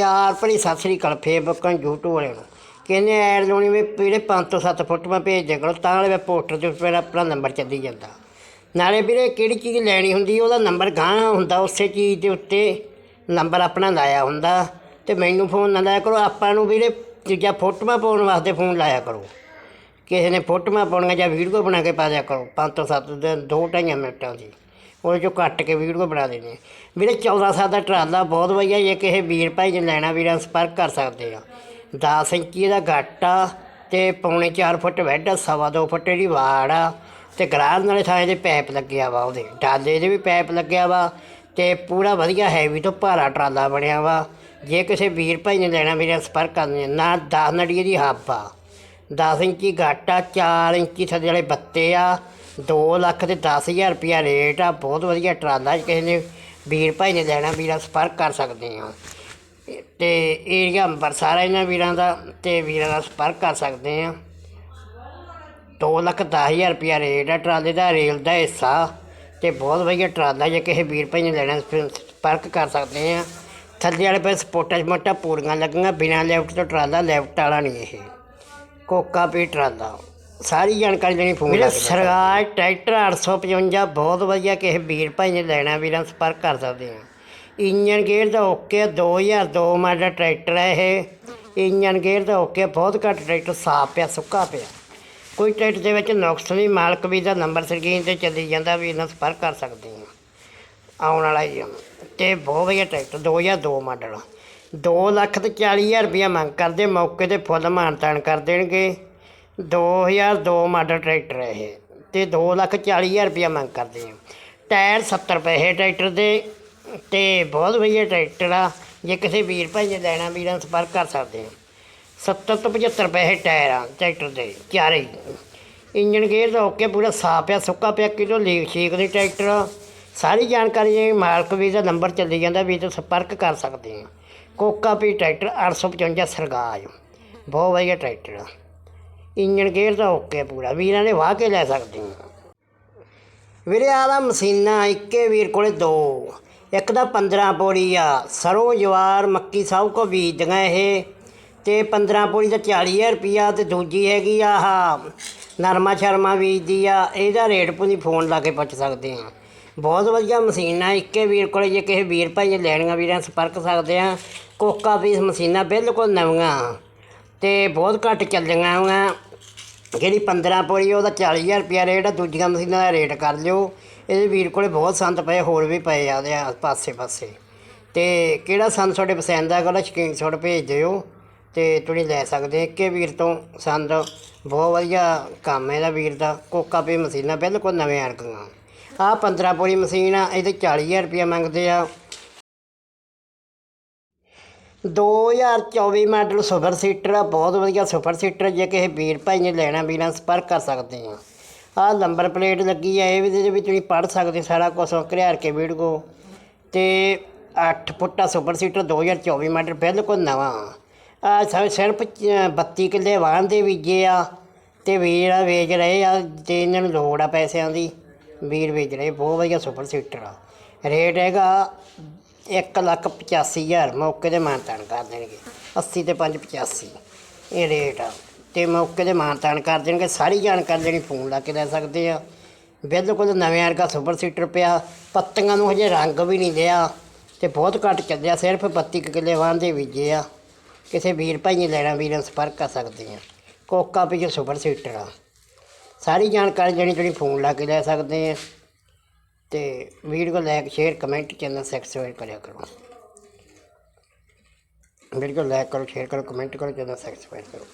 ਪਿਆਰ ਭਰੀ ਸਤਿ ਸ੍ਰੀ ਅਕਾਲ ਫੇਸਬੁੱਕਾਂ YouTube ਵਾਲਿਆਂ ਨੂੰ। ਕਹਿੰਦੇ ਐਡ ਲਾਉਣੀ ਵੀ ਵੀਰੇ 5 ਤੋਂ 7 ਫੁੱਟ ਮੈਂ ਭੇਜ ਦਿਆ ਕਰੋ ਤਾਂ ਵਾਲੇ ਪੋਸਟਰ ਦੇ ਉੱਤੇ ਮੇਰਾ ਆਪਣਾ ਨੰਬਰ ਚੱਲੀ ਜਾਂਦਾ। ਨਾਲੇ ਵੀਰੇ, ਕਿਹੜੀ ਚੀਜ਼ ਲੈਣੀ ਹੁੰਦੀ, ਉਹਦਾ ਨੰਬਰ ਗਾਂ ਹੁੰਦਾ, ਉਸੇ ਚੀਜ਼ ਦੇ ਉੱਤੇ ਨੰਬਰ ਆਪਣਾ ਲਾਇਆ ਹੁੰਦਾ। ਤੇ ਮੈਨੂੰ ਫੋਨ ਨਾ ਲਾਇਆ ਕਰੋ, ਆਪਾਂ ਨੂੰ ਵੀਰੇ, ਦੂਜਾ ਫੋਟੋਆਂ ਪਾਉਣ ਵਾਸਤੇ ਫੋਨ ਲਾਇਆ ਕਰੋ। ਕਿਸੇ ਨੇ ਫੋਟੋਆਂ ਪਾਉਣੀਆਂ ਜਾਂ ਵੀਡੀਓ ਬਣਾ ਕੇ ਪਾ ਦਿਆ ਕਰੋ 5 ਤੋਂ 7 ਦਿਨ, ਦੋ ਢਾਈਆਂ ਮਿੰਟਾਂ ਦੀ। ਉਹਦੇ ਚੋਂ ਕੱਟ ਕੇ ਵੀਡੀਓ ਬਣਾ ਦੇਣੀ ਵੀਰੇ 14 ਸਾਲ ਦਾ ਟਰਾਲਾ ਬਹੁਤ ਵਧੀਆ ਜੇ ਕਿਸੇ ਵੀਰ ਭਾਈ ਨੇ ਲੈਣਾ ਵੀਰਾਂ ਸੰਪਰਕ ਕਰ ਸਕਦੇ ਆ। 10 ਇੰਚੀ ਦਾ ਗੱਟ ਆ ਤੇ ਪੌਣੇ 4 ਫੁੱਟ ਵੈਡ ਆ, ਸਵਾ ਦੋ ਫੁੱਟ ਦੀ ਵਾੜ ਆ। ਤੇ ਗਰਾਜ ਨਾਲੇ ਥਾਂ ਦੇ ਪੈਪ ਲੱਗਿਆ ਵਾ ਉਹਦੇ। ਡਾਲੇ ਦੇ ਵੀ ਪੈਪ ਲੱਗਿਆ ਵਾ ਤੇ ਪੂਰਾ ਵਧੀਆ ਹੈਵੀ ਤੋਂ ਭਾਰਾ ਟਰਾਲਾ ਬਣਿਆ ਵਾ। ਜੇ ਕਿਸੇ ਵੀਰ ਭਾਈ ਨੇ ਲੈਣਾ ਵੀਰਾਂ ਸੰਪਰਕ ਕਰਨੇ ਨਾ 10 ਨੜੀਏ ਦੀ ਹੱਬ ਆ। 10 ਇੰਚੀ ਘੱਟ ਆ 4 ਇੰਚੀ ਥੱਲੇ ਵਾਲੇ ਬੱਤੇ ਆ। 2 ਲੱਖ ਤੇ 10000 ਰੁਪਿਆ ਰੇਟ ਆ, ਬਹੁਤ ਵਧੀਆ ਟਰਾਲਾ ਜੇ, ਕਿਸੇ ਨੇ ਵੀਰ ਭਾਈ ਨੇ ਲੈਣਾ, ਵੀਰਾਂ ਸੰਪਰਕ ਕਰ ਸਕਦੇ ਆ ਤੇ ਏਰੀਆ ਅੰਬਰਸਰ ਆ ਇਹਨਾਂ ਵੀਰਾਂ ਦਾ, ਤੇ ਵੀਰਾਂ ਦਾ ਸੰਪਰਕ ਕਰ ਸਕਦੇ ਆ 2 ਲੱਖ 10000 ਰੁਪਿਆ ਰੇਟ ਆ, ਟਰਾਲੇ ਦਾ, ਰੇਲ ਦਾ ਹਿੱਸਾ। ਤੇ ਬਹੁਤ ਵਧੀਆ ਟਰਾਲਾ ਜੇ ਕਿਸੇ ਵੀਰ ਭਾਈ ਨੇ ਲੈਣਾ ਸੰਪਰਕ ਕਰ ਸਕਦੇ ਆ ਥੱਲੇ ਵਾਲੇ ਪਾਸੇ ਸਪੋਰਟਾਂ 'ਚ ਮੋਟਾ ਪੂਰੀਆਂ ਲੱਗੀਆਂ, ਬਿਨਾਂ ਲੈਫਟ ਤੋਂ ਟਰਾਲਾ, ਲੈਫਟ ਵਾਲਾ ਨਹੀਂ ਇਹ। ਕੋਕਾ ਪੀ ਟਰਾਲਾ। ਸਾਰੀ ਜਾਣਕਾਰੀ ਲੈਣੀ ਫੋਨ ਵੀਰੇ ਸਰਕਾਰ ਟਰੈਕਟਰ 855 ਬਹੁਤ ਵਧੀਆ ਕਿਸੇ ਵੀਰ ਭਾਈ ਨੇ ਲੈਣਾ ਵੀਰਾਂ ਸੰਪਰਕ ਕਰ ਸਕਦੇ ਆ ਇੰਜਨ ਗੇਅਰ ਦਾ ਓਕੇ 2002 ਮਾਡਲ ਟਰੈਕਟਰ ਹੈ ਇਹ। ਇੰਜਨ ਗੇਅਰ ਦਾ ਓਕੇ ਬਹੁਤ ਘੱਟ ਟਰੈਕਟਰ ਸਾਫ਼ ਪਿਆ ਸੁੱਕਾ ਪਿਆ। ਕੋਈ ਟਰੈਕਟਰ ਦੇ ਵਿੱਚ ਨੁਕਸ ਨਹੀਂ ਮਾਲਕ ਵੀ ਦਾ ਨੰਬਰ ਸਕਰੀਨ ਤੇ ਚੱਲੀ ਜਾਂਦਾ ਵੀ ਇਹਨਾਂ ਸੰਪਰਕ ਕਰ ਸਕਦੇ ਆ ਆਉਣ ਵਾਲਾ ਹੀ। ਤੇ ਬਹੁਤ ਵਧੀਆ ਟਰੈਕਟਰ 2002 ਮਾਡਲ 2 ਲੱਖ ਤੇ 40000 ਰੁਪਇਆ ਮੰਗ ਕਰਦੇ ਮੌਕੇ ਤੇ ਫੁੱਲ ਮਾਨਤਾਨ ਕਰ ਦੇਣਗੇ। 2002 ਮਾਡਲ ਟਰੈਕਟਰ ਹੈ ਇਹ ਤੇ 2 ਲੱਖ 40000 ਰੁਪਇਆ ਮੰਗ ਕਰਦੇ ਆ। ਟਾਇਰ 70 ਪੈਸੇ ਟਰੈਕਟਰ ਦੇ ਤੇ ਬਹੁਤ ਵਧੀਆ ਟਰੈਕਟਰ ਆ। ਜੇ ਕਿਸੇ ਵੀਰ ਭਾਈ ਨੇ ਲੈਣਾ, ਵੀਰਾਂ ਨਾਲ ਸੰਪਰਕ ਕਰ ਸਕਦੇ ਆ। 70 ਤੋਂ 75 ਪੈਸੇ ਟਾਇਰ ਆ ਟਰੈਕਟਰ ਦੇ, ਚਾਰੇ। ਹੀ ਇੰਜਨ ਗੇਅਰ ਦਾ ਓਕੇ, ਪੂਰਾ ਸਾਫ਼ ਪਿਆ, ਸੁੱਕਾ ਪਿਆ, ਕਿਲੋ ਲੀਕ ਸ਼ੀਕ ਦੇ ਟਰੈਕਟਰ ਸਾਰੀ ਜਾਣਕਾਰੀ ਇਹ ਮਾਲਕ ਵੀ ਦਾ ਨੰਬਰ ਚੱਲੀ ਜਾਂਦਾ ਵੀ ਤੋਂ ਸੰਪਰਕ ਕਰ ਸਕਦੇ ਆ। ਕੋਕਾ ਪੀ ਟਰੈਕਟਰ 855 ਸਰਗਾਜ। ਬਹੁਤ ਵਧੀਆ ਟਰੈਕਟਰ ਆ। ਇੰਜਣ ਗੇਅਰ ਦਾ ਓਕੇ ਪੂਰਾ, ਵੀਰਾਂ ਨੇ ਵਾਹ ਕੇ ਲੈ ਸਕਦੇ ਆ। ਵੀਰੇ, ਆਹ ਮਸ਼ੀਨਾਂ, ਇੱਕੇ ਵੀਰ ਕੋਲੇ ਦੋ। ਇੱਕ ਦਾ 15 ਪੌੜੀ ਆ, ਸਰੋਂ, ਜਵਾਰ, ਮੱਕੀ ਸਭ ਕੋ ਬੀਜਦੀਆਂ ਇਹ। ਤੇ 15 ਪੌੜੀ ਦਾ 40000 ਰੁਪਿਆ ਤੇ ਦੂਜੀ ਹੈਗੀ ਆ ਆਹ, ਨਰਮਾ ਸ਼ਰਮਾ ਬੀਜਦੀ ਆ। ਇਹਦਾ ਰੇਟ ਪੁਣੀ ਫੋਨ ਲਾ ਕੇ ਪੁੱਛ ਸਕਦੇ ਆ। ਬਹੁਤ ਵਧੀਆ ਮਸ਼ੀਨਾਂ ਇੱਕੇ ਵੀਰ ਕੋਲੇ ਜੇ ਕਿਸੇ ਵੀਰ ਭਾਈ ਨੇ ਲੈਣੀਆਂ, ਵੀਰਾਂ ਸੰਪਰਕ ਸਕਦੇ ਆ। ਕੋਕਾ ਪੀਸ ਮਸ਼ੀਨਾਂ ਬਿਲਕੁਲ ਨਵੀਆਂ। ਤੇ ਬਹੁਤ ਘੱਟ ਚੱਲੀਆਂ ਹੋਈਆਂ। ਜਿਹੜੀ 15 ਪੌੜੀ, ਉਹਦਾ 40000 ਰੁਪਿਆ ਰੇਟ ਆ, ਦੂਜੀਆਂ ਮਸ਼ੀਨਾਂ ਦਾ ਰੇਟ ਕਰ ਲਿਓ। ਇਹਦੇ ਵੀਰ ਕੋਲੇ ਬਹੁਤ ਸੰਦ ਪਏ, ਹੋਰ ਵੀ ਪਏ ਆ ਉਹਦੇ ਪਾਸੇ ਪਾਸੇ ਤੇ ਕਿਹੜਾ ਸੰਦ ਤੁਹਾਡੇ ਪਸੰਦ ਆ, ਉਹਦਾ ਸਕਰੀਨਸ਼ਾਟ ਭੇਜ ਦਿਓ ਤੇ ਤੁਸੀਂ ਲੈ ਸਕਦੇ ਇੱਕੇ ਵੀਰ ਤੋਂ ਸੰਦ, ਬਹੁਤ ਵਧੀਆ ਕੰਮ ਹੈ ਇਹਦਾ ਵੀਰ ਦਾ। ਕੋਕਾ ਪੇ ਮਸ਼ੀਨਾਂ ਬਿਲਕੁਲ ਨਵੇਂ ਵਰਗੀਆਂ ਆਹ 15 ਪੋਰੀ ਮਸ਼ੀਨ ਆ, ਇਹਦੇ 40000 ਰੁਪਿਆ ਮੰਗਦੇ ਆ। 2024 ਮਾਡਲ ਸੁਪਰ ਸੀਟਰ ਆ, ਬਹੁਤ ਵਧੀਆ ਸੁਪਰ ਸੀਟਰ ਜੇ ਕਿਸੇ ਵੀਰ ਭਾਈ ਨੇ ਲੈਣਾ, ਵੀਰਾਂ ਨਾਲ ਸੰਪਰਕ ਕਰ ਸਕਦੇ ਆ। ਆਹ ਨੰਬਰ ਪਲੇਟ ਲੱਗੀ ਆ, ਇਹ ਵੀ ਇਹਦੇ ਵਿੱਚ ਤੁਸੀਂ ਪੜ੍ਹ ਸਕਦੇ ਸਾਰਾ ਕੁਝ ਘਰਿਆਰ ਕੇ ਵੀਡੀਓ। ਤੇ 8 ਫੁੱਟਾ ਸੁਪਰ ਸੀਟਰ 2024 ਮਾਡਲ, ਬਿਲਕੁਲ ਨਵਾਂ। ਆ ਸਿਰਫ 32 ਕਿੱਲੇ ਵਾਹਨ ਦੇ ਬੀਜੇ ਆ, ਤੇ ਵੀਰ ਆ, ਵੇਚ ਰਹੇ ਆ ਤੇ ਇਹਨਾਂ ਨੂੰ ਲੋੜ ਆ ਪੈਸਿਆਂ ਦੀ, ਵੀਰ ਵੇਚ ਰਹੇ, ਬਹੁਤ ਵਧੀਆ ਸੁਪਰ ਸੀਟਰ ਆ। ਰੇਟ ਹੈਗਾ ਇੱਕ ਲੱਖ ਪਚਾਸੀ ਹਜ਼ਾਰ ਮੌਕੇ ਤੇ ਮਾਨਤਾਨ ਕਰ ਦੇਣਗੇ। 80 ਤੇ 5 85 ਇਹ ਰੇਟ ਆ। ਤੇ ਮੌਕੇ ਤੇ ਮਾਨਤਾਨ ਕਰ ਦੇਣਗੇ, ਸਾਰੀ ਜਾਣਕਾਰੀ ਜਿਹੜੀ ਫੋਨ ਲਾ ਕੇ ਲੈ ਸਕਦੇ ਆ। ਬਿਲਕੁਲ ਨਵੇਂ ਵਰਗਾ ਸੁਪਰ ਸੀਟਰ ਪਿਆ, ਪੱਤੀਆਂ ਨੂੰ ਹਜੇ ਰੰਗ ਵੀ ਨਹੀਂ ਲਿਆ ਤੇ ਬਹੁਤ ਘੱਟ ਚੱਲਿਆ, ਸਿਰਫ 32 ਕੁ ਕਿੱਲੇ ਵਾਂ ਦੇ ਬੀਜੇ ਆ। ਕਿਸੇ ਵੀਰ ਭਾਈ ਨੇ ਲੈਣਾ, ਵੀਰਾਂ ਨਾਲ ਸੰਪਰਕ ਕਰ ਸਕਦੇ ਆ। ਕੋਕਾ ਵੀ ਸੁਪਰ ਸੀਟਰ ਆ। ਸਾਰੀ ਜਾਣਕਾਰੀ ਜਿਹੜੀ ਜਿਹੜੀ ਫੋਨ ਲਾ ਕੇ ਲੈ ਸਕਦੇ ਆ। ਤੇ video like share comment channel subscribe ਕਰਿਆ ਕਰੋ। ਵੀਡੀਓ ਲਾਈਕ ਕਰੋ ਸ਼ੇਅਰ ਕਰੋ ਕਮੈਂਟ ਕਰੋ, ਚੈਨਲ ਸਬਸਕ੍ਰਾਈਬ ਕਰੋ।